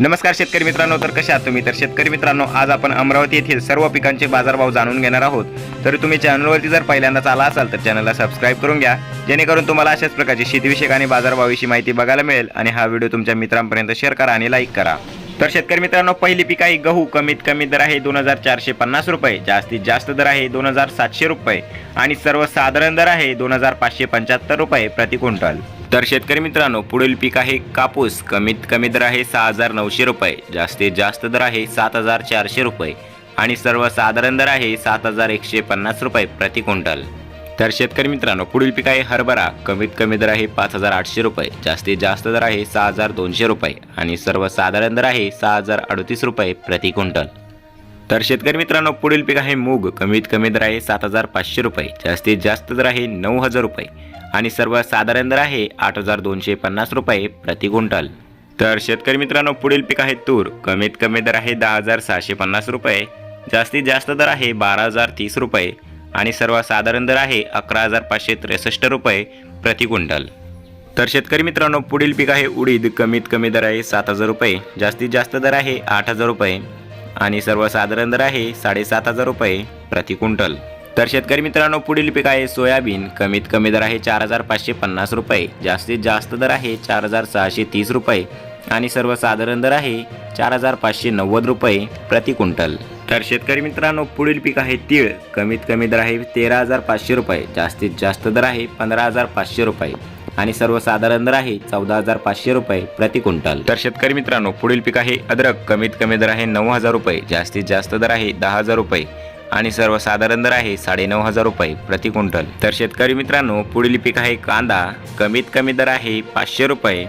नमस्कार शेतकरी मित्रांनो तर कशा तुम्ही? तर शेतकरी मित्रांनो आज आपण अमरावती येथील सर्व पिकांचे बाजारभाव जाणून घेणार आहोत. तर तुम्ही चॅनलवरती जर पहिल्यांदाच आला असाल तर चॅनलला सबस्क्राईब करून घ्या. जेणेकरून तुम्हाला अशाच प्रकारची शेतीविषयक आणि बाजारभावाविषयी माहिती बघायला मिळेल आणि हा व्हिडिओ तुमच्या मित्रांपर्यंत शेअर करा आणि लाईक करा. तर शेतकरी मित्रांनो पहिली पीक आहे गहू. कमीत कमी दर आहे दोन हजार चारशे पन्नास रुपये. जास्तीत जास्त दर आहे दोन हजार सातशे रुपये. आणि सर्वसाधारण दर आहे दोन हजार पाचशे पंच्याहत्तर रुपये प्रति क्विंटल. तर शेतकरी मित्रांनो पुढील पीक आहे कापूस. कमीत कमी दर आहे सहा हजार नऊशे रुपये. जास्तीत जास्त दर आहे सात हजार चारशे रुपये. आणि सर्वसाधारण दर आहे सात हजार एकशे पन्नास रुपये प्रति क्विंटल. तर शेतकरी मित्रांनो पुढील पीक आहे हरभरा. कमीत कमी दर आहे पाच हजार आठशे रुपये. जास्तीत जास्त दर आहे सहा हजार दोनशे रुपये. आणि सर्वसाधारण दर आहे सहा हजार अडतीस रुपये प्रति क्विंटल. तर शेतकरी मित्रांनो पुढील पीक आहे मूग. कमीत कमी दर आहे सात हजार पाचशे रुपये. जास्तीत जास्त दर आहे नऊ हजार रुपये. आणि सर्वसाधारण दर आहे आठ हजार दोनशे पन्नास रुपये प्रति क्विंटल. तर शेतकरी मित्रांनो पुढील पीक आहे तूर. कमीत कमी दर आहे दहा हजार सहाशे पन्नास रुपये. जास्तीत जास्त दर आहे बारा हजार तीस रुपये. आणि सर्वसाधारण दर आहे अकरा हजार पाचशे त्रेसष्ट रुपये प्रति क्विंटल. तर शेतकरी मित्रांनो पुढील पीक आहे उडीद. कमीत कमी दर आहे सात हजार रुपये. जास्तीत जास्त दर आहे आठ हजार रुपये. आणि सर्वसाधारण दर आहे साडेसात हजार रुपये प्रति क्विंटल. तर शेतकरी मित्रांनो पुढील पीक आहे सोयाबीन. कमीत कमी दर आहे चार हजार पाचशे पन्नास रुपये. जास्तीत जास्त दर आहे चार हजार सहाशे तीस रुपये. आणि सर्वसाधारण दर आहे चार हजार पाचशे नव्वद रुपये प्रति क्विंटल. तर शेतकरी मित्रांनो पुढील पीक आहे तीळ. कमीत कमी दर आहे तेरा हजार पाचशे रुपये. जास्तीत जास्त दर आहे पंधरा हजार पाचशे रुपये. आणि सर्वसाधारण दर आहे चौदा हजार पाचशे रुपये प्रति क्विंटल. तर शेतकरी मित्रांनो पुढील पीक आहे अद्रक. कमीत कमी दर आहे नऊ हजार रुपये जास्तीत जास्त दर आहे दहा हजार रुपये आणि सर्वसाधारण दर आहे साडेनऊ हजार रुपये प्रति क्विंटल. तर शेतकरी मित्रांनो पुढील पीक आहे कांदा. कमीत कमी दर आहे पाचशे रुपये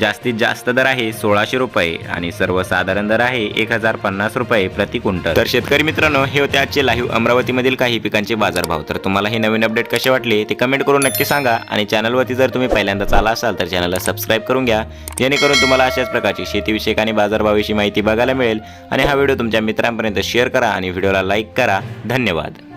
जास्तीत जास्त दर आहे सोळाशे रुपये आणि सर्वसाधारण दर आहे एक हजार पन्नास रुपये प्रति क्विंटल. तर शेतकरी मित्रांनो हे होते आजचे लाईव्ह अमरावतीमधील काही पिकांचे बाजारभाव. तर तुम्हाला हे नवीन अपडेट कसे वाटले ते कमेंट करून नक्की सांगा आणि चॅनलवरती जर तुम्ही पहिल्यांदाच आला असाल तर चॅनलला सबस्क्राईब करून घ्या. जेणेकरून तुम्हाला अशाच प्रकारची शेतीविषयक आणि बाजारभावाविषयी माहिती बघायला मिळेल. आणि हा व्हिडिओ तुमच्या मित्रांपर्यंत शेअर करा आणि व्हिडिओला लाईक करा. धन्यवाद.